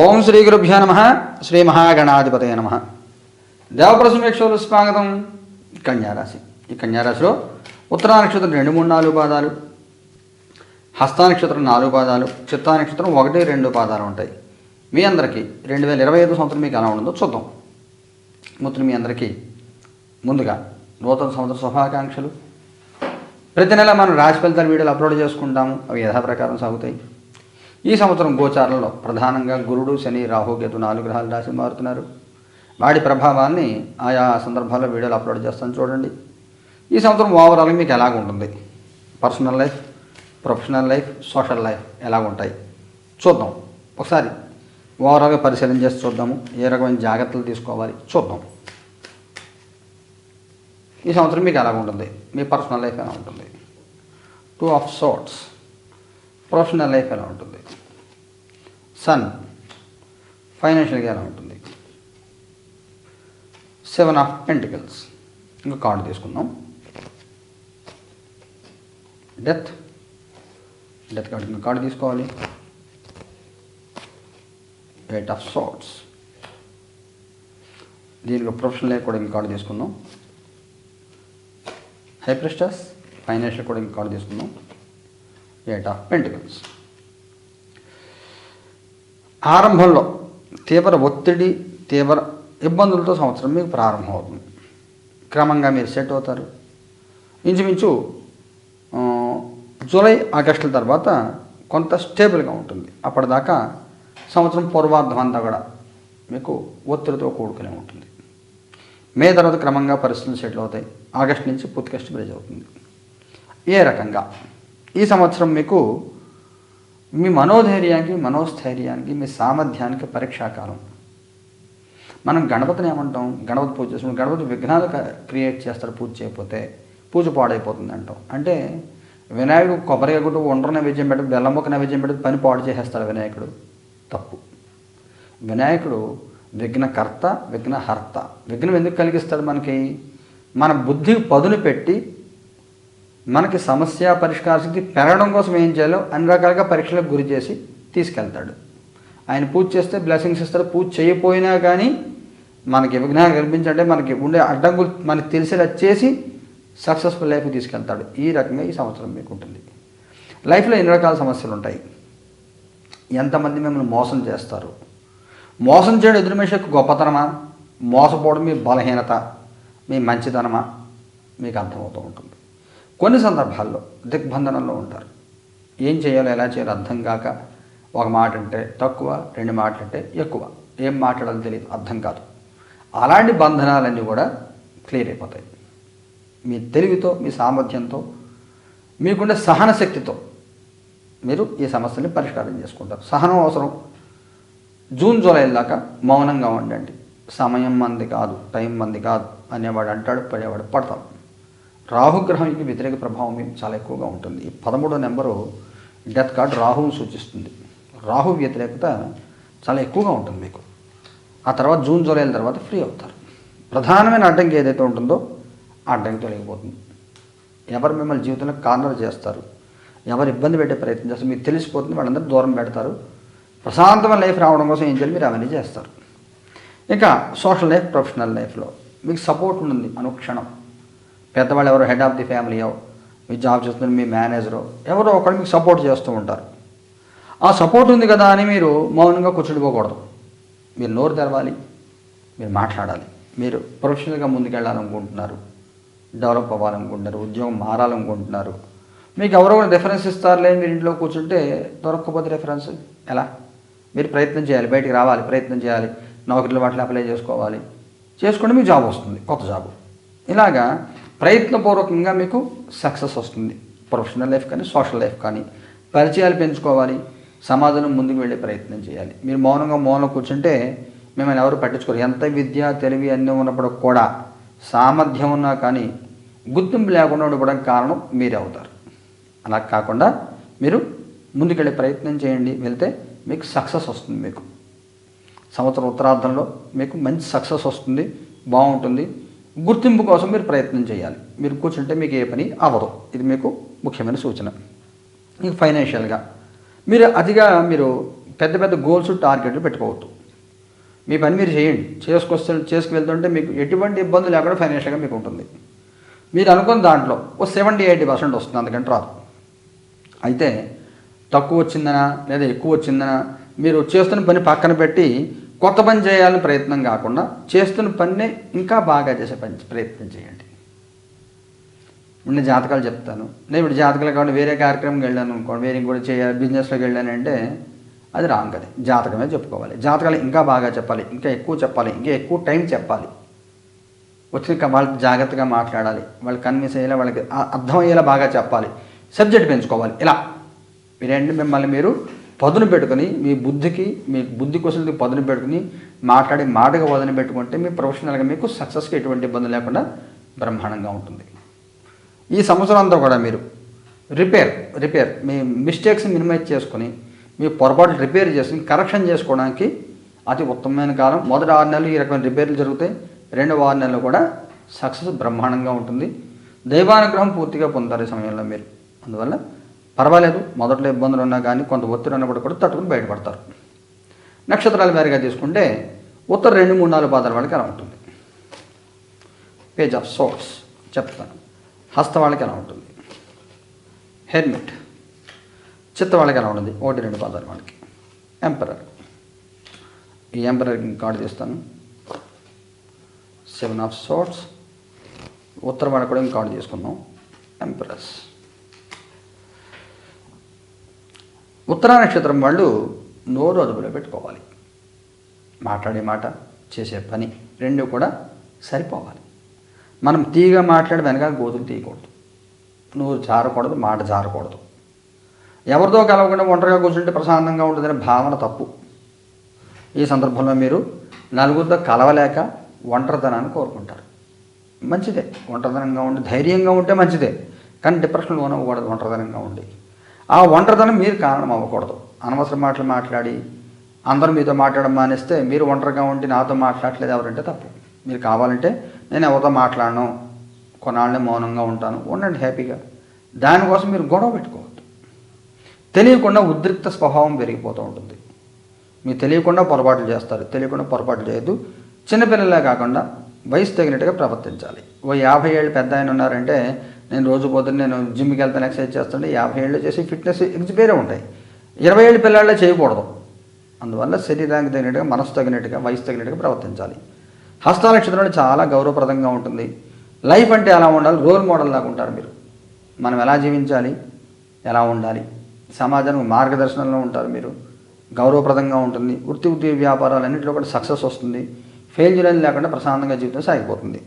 ఓం శ్రీ గురుభ్యో నమ. శ్రీ మహాగణాధిపతయ నమ. దేవప్రసమేక్షలు స్వాగతం. కన్యారాశి. ఈ కన్యారాశిలో ఉత్తరా నక్షత్రం రెండు మూడు నాలుగు పాదాలు హస్తా నక్షత్రం నాలుగు పాదాలు చిత్తా నక్షత్రం ఒకటి రెండు పాదాలు ఉంటాయి. మీ అందరికీ రెండు వేల ఇరవై ఐదు సంవత్సరం మీకు ఎలా ఉండదో చూద్దాం. మొత్తం మీ అందరికీ ముందుగా నూతన సంవత్సర శుభాకాంక్షలు. ప్రతి నెల మనం రాశి ఫలితాల వీడియోలు అప్లోడ్ చేసుకుంటాము. అవి యథాప్రకారం సాగుతాయి. ఈ సంవత్సరం గోచారంలో ప్రధానంగా గురుడు శని రాహుకేతు నాలుగు గ్రహాలు రాసి మారుతున్నారు. వాడి ప్రభావాన్ని ఆయా సందర్భాల్లో వీడియోలు అప్లోడ్ చేస్తాను చూడండి. ఈ సంవత్సరం ఓవరాల్ మీకు ఎలాగుంటుంది personal life professional life social life ఎలాగుంటాయి చూద్దాం. ఒకసారి ఓవరాల్గా పరిశీలన చేసి చూద్దాము. ఏ రకమైన జాగ్రత్తలు తీసుకోవాలి? చూద్దాం. ఈ సంవత్సరం మీకు ఎలాగుంటుంది మీ పర్సనల్ లైఫ్ ఎలా ఉంటుంది? Two of swords professional life ఎలా ఉంటుంది? సన్ ఫైనాన్షియల్గా ఎలా ఉంటుంది? Seven of pentacles. ఇంకా కార్డు తీసుకుందాం. డెత్. డెత్ కార్డు ఇంకా కార్డు తీసుకోవాలి. ఎయిట్ ఆఫ్ సోట్స్ దీనికి ప్రొఫెషనల్ లైఫ్ కూడా ఇంకా కార్డు తీసుకుందాం. హైప్రెస్టస్ ఫైనాన్షియల్ కూడా ఇంకా కార్డు తీసుకుందాం. ఎయిట్ ఆఫ్ పెంటికల్స్ ఆరంభంలో తీవ్ర ఒత్తిడి తీవ్ర ఇబ్బందులతో సంవత్సరం మీకు ప్రారంభం అవుతుంది. క్రమంగా మీరు సెట్ అవుతారు. ఇంచుమించు జూలై ఆగస్టుల తర్వాత కొంత స్టేబుల్గా ఉంటుంది. అప్పటిదాకా సంవత్సరం పూర్వార్థం అంతా కూడా మీకు ఒత్తిడితో కూడుకునే ఉంటుంది. మే తర్వాత క్రమంగా పరిస్థితులు సెటిల్ అవుతాయి. ఆగస్ట్ నుంచి పూర్తిగా స్టెబిలైజ్ అవుతుంది. ఏ రకంగా? ఈ సంవత్సరం మీకు మీ మనోధైర్యానికి మనోస్థైర్యానికి మీ సామర్థ్యానికి పరీక్షాకాలం. మనం గణపతిని ఏమంటాం? గణపతి పూజ చేసుకుంటాం గణపతి విఘ్నాలు క్రియేట్ చేస్తాడు పూజ చేయకపోతే. పూజ పాడైపోతుంది అంటాం. అంటే వినాయకుడు కొబ్బరి కొట్టు ఒండ్ర నైవేద్యం పెట్టి బెల్లం మొక్క నైవేద్యం పెట్టి పని పాడు చేసేస్తాడు వినాయకుడు. తప్పు. వినాయకుడు విఘ్నకర్త విఘ్నహర్త. విఘ్నం ఎందుకు కలిగిస్తాడు మనకి? మన బుద్ధి పదును పెట్టి మనకి సమస్య పరిష్కార శక్తి పెరగడం కోసం ఏం చేయాలో అన్ని రకాలుగా పరీక్షలకు గురి చేసి తీసుకెళ్తాడు. ఆయన పూజ చేస్తే బ్లెస్సింగ్స్ ఇస్తాడు పూజ చేయకపోయినా కానీ మనకి విఘ్నాలు కల్పించంటే మనకి ఉండే అడ్డంకులు మనకి తెలిసేలా చేసి సక్సెస్ఫుల్ లైఫ్ తీసుకెళ్తాడు. ఈ రకంగా ఈ సంవత్సరం మీకు ఉంటుంది. లైఫ్లో ఎన్ని రకాల సమస్యలు ఉంటాయి? ఎంతమంది మిమ్మల్ని మోసం చేస్తారు? మోసం చేయడం ఎదురు గొప్పతనమా? మోసపోవడం మీ బలహీనత మీ మంచితనమా? మీకు అర్థమవుతూ ఉంటుంది. కొన్ని సందర్భాల్లో దిగ్బంధనంలో ఉంటారు. ఏం చేయాలో ఎలా చేయాలో అర్థం కాక ఒక మాట అంటే తక్కువ రెండు మాటలు అంటే ఎక్కువ. ఏం మాట్లాడాలో తెలియదు అర్థం కాదు. అలాంటి బంధనాలన్నీ కూడా క్లియర్ అయిపోతాయి. మీ తెలివితో మీ సామర్థ్యంతో మీకుండే సహన శక్తితో మీరు ఈ సమస్యని పరిష్కారం చేసుకుంటారు. సహనం అవసరం. జూన్ జూలై దాకా మౌనంగా ఉండండి. సమయం మంది కాదు టైం మంది కాదు అనేవాడు అంటాడు పడేవాడు పడతాం రాహుగ్రహానికి వ్యతిరేక ప్రభావం మీకు చాలా ఎక్కువగా ఉంటుంది. ఈ పదమూడో నెంబరు డెత్ కార్డ్ రాహువును సూచిస్తుంది. రాహు వ్యతిరేకత చాలా ఎక్కువగా ఉంటుంది మీకు. ఆ తర్వాత జూన్ జూలైల తర్వాత ఫ్రీ అవుతారు. ప్రధానమైన అడ్డంకి ఏదైతే ఉంటుందో ఆ అడ్డంకి తొలగిపోతుంది. ఎవరు మిమ్మల్ని జీవితంలో కార్నర్ చేస్తారు? ఎవరు ఇబ్బంది పెట్టే ప్రయత్నం చేస్తారు? మీకు తెలిసిపోతుంది వాళ్ళందరూ దూరం పెడతారు. ప్రశాంతమైన లైఫ్ రావడం కోసం ఏం చేయాలి? మీరు అవన్నీ చేస్తారు. ఇంకా సోషల్ లైఫ్ ప్రొఫెషనల్ లైఫ్లో మీకు సపోర్ట్ ఉంటుంది అనుక్షణం. పెద్దవాళ్ళు ఎవరో హెడ్ ఆఫ్ ది ఫ్యామిలీయో మీ జాబ్ చేస్తున్న మీ మేనేజరో ఎవరో ఒకరు మీకు సపోర్ట్ చేస్తూ ఉంటారు. ఆ సపోర్ట్ ఉంది కదా అని మీరు మౌనంగా కూర్చుండిపోకూడదు. మీరు నోరు తెరవాలి మీరు మాట్లాడాలి. మీరు ప్రొఫెషనల్గా ముందుకెళ్ళాలనుకుంటున్నారు డెవలప్ అవ్వాలనుకుంటున్నారు ఉద్యోగం మారాలనుకుంటున్నారు. మీకు ఎవరో రిఫరెన్స్ రెఫరెన్స్ ఇస్తారులే మీరు ఇంట్లో కూర్చుంటే దొరకకపోతే రెఫరెన్స్ ఎలా? మీరు ప్రయత్నం చేయాలి బయటికి రావాలి ప్రయత్నం చేయాలి. నౌకరీలు వాటిని అప్లై చేసుకోవాలి. చేసుకుంటే మీకు జాబ్ వస్తుంది కొత్త జాబ్ ఇలాగా ప్రయత్నపూర్వకంగా మీకు సక్సెస్ వస్తుంది. ప్రొఫెషనల్ లైఫ్ కానీ సోషల్ లైఫ్ కానీ. పరిచయాలు పెంచుకోవాలి. సమాజంలో ముందుకు వెళ్ళే ప్రయత్నం చేయాలి. మీరు మౌనంగా మౌనం కూర్చుంటే మిమ్మల్ని ఎవరు పట్టించుకోరు. ఎంత విద్య తెలివి అన్నీ ఉన్నప్పుడు కూడా సామర్థ్యం ఉన్నా కానీ గుర్తింపు లేకుండా ఉండిపోవడానికి కారణం మీరే అవుతారు. అలా కాకుండా మీరు ముందుకెళ్ళే ప్రయత్నం చేయండి. వెళ్తే మీకు సక్సెస్ వస్తుంది మీకు. సంవత్సరం ఉత్తరార్థంలో మీకు మంచి సక్సెస్ వస్తుంది. బాగుంటుంది. గుర్తింపు కోసం మీరు ప్రయత్నం చేయాలి. మీరు కూర్చుంటే మీకు ఏ పని అవ్వదు. ఇది మీకు ముఖ్యమైన సూచన. మీకు ఫైనాన్షియల్గా మీరు అతిగా మీరు పెద్ద పెద్ద గోల్స్ టార్గెట్లు పెట్టుకోవద్దు. మీ పని మీరు చేయండి. చేసుకొస్తు చేసుకువెళ్తుంటే మీకు ఎటువంటి ఇబ్బంది లేకుండా ఫైనాన్షియల్గా మీకు ఉంటుంది. మీరు అనుకున్న దాంట్లో ఓ సెవెంటీ ఎయిటీ పర్సెంట్ వస్తుంది. అందుకంటే రాదు. అయితే తక్కువ వచ్చిందనా లేదా ఎక్కువ వచ్చిందనా? మీరు చేస్తున్న పని పక్కన పెట్టి కొత్త పని చేయాలని ప్రయత్నం కాకుండా చేస్తున్న పనినే ఇంకా బాగా చేసే పని ప్రయత్నం చేయండి. నేను జాతకాలు చెప్తాను. నేను ఇప్పుడు జాతకాలు కాకుండా వేరే కార్యక్రమంకి వెళ్ళాను అనుకోండి వేరే కూడా చేయాలి బిజినెస్లోకి వెళ్ళానంటే అది రాంగ్ అది జాతకమే చెప్పుకోవాలి. జాతకాలు ఇంకా బాగా చెప్పాలి ఇంకా ఎక్కువ చెప్పాలి ఇంకా ఎక్కువ టైం చెప్పాలి. వచ్చిన వాళ్ళకి జాగ్రత్తగా మాట్లాడాలి. వాళ్ళకి కన్విన్స్ అయ్యేలా వాళ్ళకి అర్థమయ్యేలా బాగా చెప్పాలి. సబ్జెక్ట్ పెంచుకోవాలి. ఇలా. మీరేంటి మిమ్మల్ని మీరు పదును పెట్టుకుని మీ బుద్ధికి మీ బుద్ధి కుశలకి పదును పెట్టుకుని మాట్లాడి మాటగా వదిలి పెట్టుకుంటే మీ ప్రొఫెషనల్గా మీకు సక్సెస్కి ఎటువంటి ఇబ్బంది లేకుండా బ్రహ్మాండంగా ఉంటుంది. ఈ సంవత్సరం అంతా కూడా మీరు రిపేర్ రిపేర్ మీ మిస్టేక్స్ మినిమైజ్ చేసుకొని మీ పొరపాట్లు రిపేర్ చేసుకుని కరెక్షన్ చేసుకోవడానికి అతి ఉత్తమమైన కాలం. మొదటి ఆరు నెలలు ఈ రకమైన రిపేర్లు జరుగుతాయి. రెండవ ఆరు నెలలు కూడా సక్సెస్ బ్రహ్మాండంగా ఉంటుంది. దైవానుగ్రహం పూర్తిగా పొందారు ఈ సమయంలో మీరు. అందువల్ల పర్వాలేదు మొదట్లో ఇబ్బందులు ఉన్నా కానీ కొంత ఒత్తిడి ఉన్నప్పుడు కూడా తట్టుకుని బయటపడతారు. నక్షత్రాలు వేరుగా తీసుకుంటే ఉత్తర రెండు మూడు నాలుగు పాదాల వాళ్ళకి ఎలా ఉంటుంది? పేజ్ ఆఫ్ సోర్స్ చెప్తాను. హస్త వాళ్ళకి ఎలా ఉంటుంది? హెల్మెట్ చిత్త వాళ్ళకి ఎలా ఉంటుంది? ఒకటి రెండు పాదాలు వాళ్ళకి. ఎంపరర్ ఈ ఎంపరర్కి కార్డు తీస్తాను. సెవెన్ ఆఫ్ సోర్ట్స్ ఉత్తర వాళ్ళకి కూడా ఇంక కార్డు తీసుకుందాం. ఎంపరస్ ఉత్తరా నక్షత్రం వాళ్ళు నోరు అదుపులో పెట్టుకోవాలి. మాట్లాడే మాట చేసే పని రెండు కూడా సరిపోవాలి. మనం తీగ మాట్లాడి వెనక గోతులు తీయకూడదు. నోరు జారకూడదు మాట జారకూడదు. ఎవరితో కలవకుండా ఒంటరిగా కూర్చుంటే ప్రశాంతంగా ఉంటుందనే భావన తప్పు. ఈ సందర్భంలో మీరు నలుగురితో కలవలేక ఒంటరితనాన్ని కోరుకుంటారు. మంచిదే. ఒంటరితనంగా ఉండి ధైర్యంగా ఉంటే మంచిదే. కానీ డిప్రెషన్లో ఉండకూడదు ఒంటరితనంగా ఉండి. ఆ ఒంటరితనం మీరు కారణం అవ్వకూడదు అనవసర మాటలు మాట్లాడి అందరూ మీతో మాట్లాడడం మానేస్తే మీరు ఒంటరిగా ఉండి నాతో మాట్లాడలేదు ఎవరంటే తప్పు. మీరు కావాలంటే నేను ఎవరితో మాట్లాడను కొన్నాళ్ళే మౌనంగా ఉంటాను ఉండండి హ్యాపీగా. దానికోసం మీరు గొడవ పెట్టుకోవద్దు. తెలియకుండా ఉద్రిక్త స్వభావం పెరిగిపోతూ ఉంటుంది. మీరు తెలియకుండా పొరపాట్లు చేస్తారు తెలియకుండా పొరపాట్లు చేయొద్దు. చిన్నపిల్లలే కాకుండా వయసు తగినట్టుగా ప్రవర్తించాలి. ఓ యాభై ఏళ్ళు పెద్ద ఆయన ఉన్నారంటే నేను రోజు పొద్దున్న నేను జిమ్కి వెళ్తాను ఎక్సర్సైజ్ చేస్తుంటే యాభై ఏళ్ళు చేసి ఫిట్నెస్ ఎగ్స్ వేరే ఉంటాయి. ఇరవై ఏళ్ళు పిల్లలే చేయకూడదు. అందువల్ల శరీరానికి తగినట్టుగా మనసు తగినట్టుగా వయసు తగినట్టుగా ప్రవర్తించాలి. హస్త చాలా గౌరవప్రదంగా ఉంటుంది. లైఫ్ అంటే ఎలా ఉండాలి? రోల్ మోడల్ లాగా ఉంటారు మీరు. మనం ఎలా జీవించాలి? ఎలా ఉండాలి? సమాజానికి మార్గదర్శనంలో ఉంటారు మీరు. గౌరవప్రదంగా ఉంటుంది. వృత్తి ఉద్యోగ వ్యాపారాలు అన్నింటిలో కూడా సక్సెస్ వస్తుంది. ఫెయిల్యూర్ అని లేకుండా ప్రశాంతంగా జీవితం సాగిపోతుంది.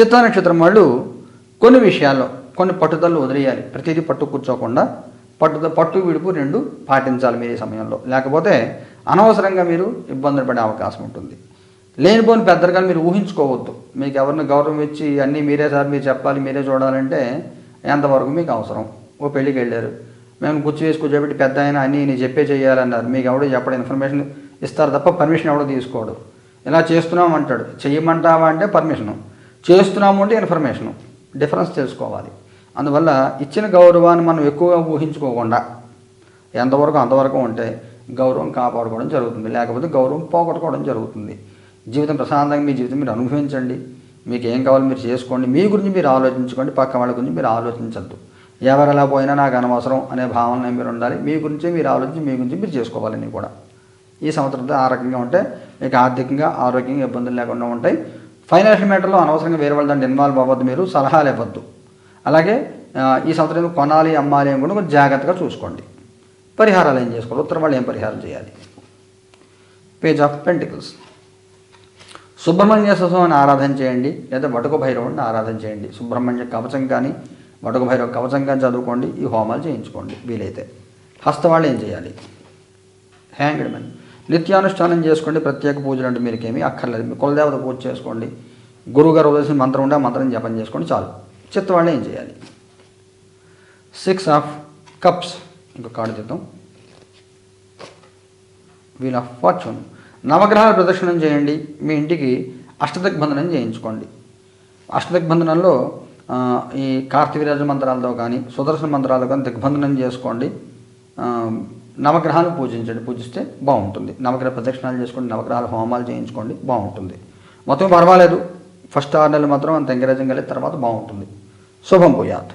చిత్త నక్షత్రం వాళ్ళు కొన్ని విషయాల్లో కొన్ని పట్టుదలలు వదిలేయాలి. ప్రతిదీ పట్టు కూర్చోకుండా పట్టుద పట్టు విడుపు రెండు పాటించాలి మీరు ఈ సమయంలో. లేకపోతే అనవసరంగా మీరు ఇబ్బందులు పడే అవకాశం ఉంటుంది. లేనిపోని పెద్దలుగా మీరు ఊహించుకోవద్దు. మీకు ఎవరిని గౌరవం ఇచ్చి అన్నీ మీరే సార్ మీరు చెప్పాలి మీరే చూడాలంటే ఎంతవరకు మీకు అవసరం? ఓ పెళ్ళికి వెళ్ళారు. మేము గుర్తు వేసి కూర్చోబెట్టి పెద్ద ఆయన అన్నీ నేను చెప్పే చేయాలన్నారు మీకు ఎవడో చెప్పడం ఇన్ఫర్మేషన్ ఇస్తారు తప్ప పర్మిషన్ ఎవడో తీసుకోడు. ఇలా చేస్తున్నాం అంటాడు. చేయమంటావా అంటే పర్మిషను. చేస్తున్నాము అంటే ఇన్ఫర్మేషను. డిఫరెన్స్ తెలుసుకోవాలి. అందువల్ల ఇచ్చిన గౌరవాన్ని మనం ఎక్కువగా ఊహించుకోకుండా ఎంతవరకు అంతవరకు ఉంటే గౌరవం కాపాడుకోవడం జరుగుతుంది. లేకపోతే గౌరవం పోగొట్టుకోవడం జరుగుతుంది. జీవితం ప్రశాంతంగా మీ జీవితం మీరు అనుభవించండి. మీకు ఏం కావాలో మీరు చేసుకోండి. మీ గురించి మీరు ఆలోచించుకోండి. పక్క వాళ్ళ గురించి మీరు ఆలోచించద్దు. ఎవరు ఎలా పోయినా నాకు అనవసరం అనే భావన మీరు ఉండాలి. మీ గురించి మీరు ఆలోచించి మీ గురించి మీరు చేసుకోవాలని కూడా. ఈ సంవత్సరంతో ఆ రకంగా ఉంటే మీకు ఆర్థికంగా ఆరోగ్యంగా ఇబ్బందులు లేకుండా ఉంటాయి. ఫైనాన్షియల్ మ్యాటర్లో అనవసరంగా వేరే వాళ్ళ దాంట్లో ఇన్వాల్వ్ అవ్వద్దు మీరు సలహాలు ఇవ్వద్దు. అలాగే ఈ సంవత్సరం కొనాలి అమ్మాలి అని కూడా కొంచెం జాగ్రత్తగా చూసుకోండి. పరిహారాలు ఏం చేసుకోవాలి? ఉత్తరం వాళ్ళు ఏం పరిహారం చేయాలి? పేజ్ ఆఫ్ పెంటికల్స్ సుబ్రహ్మణ్య స్వామిని ఆరాధన చేయండి లేదా వటుక భైరవుడిని ఆరాధన చేయండి. సుబ్రహ్మణ్య కవచం కానీ వటుక భైరవ కవచం కానీ చదువుకోండి ఈ హోమాలు చేయించుకోండి వీలైతే. హస్తవాళ్ళు ఏం చేయాలి? హ్యాంగ్డ్ మెన్ నిత్యానుష్ఠానం చేసుకోండి ప్రత్యేక పూజలు అంటే మీరుకేమీ అక్కర్లేదు. మీ కులదేవత పూజ చేసుకోండి గురువుగారు ఉదయం మంత్రం ఉండే మంత్రం జపం చేసుకోండి చాలు. చిత్తవాళ్ళు ఏం చేయాలి? సిక్స్ ఆఫ్ కప్స్ ఇంకో కార్డు చేద్దాం. వీల్ ఆఫ్ ఫార్చ్యూన్ నవగ్రహాల ప్రదక్షిణం చేయండి. మీ ఇంటికి అష్టదిగ్బంధనం చేయించుకోండి. అష్టదిగ్బంధనంలో ఈ కార్తీవీరాజ మంత్రాలతో కానీ సుదర్శన మంత్రాలతో కానీ దిగ్బంధనం చేసుకోండి. నవగ్రహాలు పూజించండి. పూజిస్తే బాగుంటుంది. నవగ్రహ ప్రదక్షిణాలు చేసుకోండి. నవగ్రహాలు హోమాలు చేయించుకోండి. బాగుంటుంది. మొత్తం పర్వాలేదు. ఫస్ట్ ఆరు నెలలు మాత్రం అంత ఎంకరేజింగ్ కలిగి తర్వాత బాగుంటుంది. శుభం పోయాత్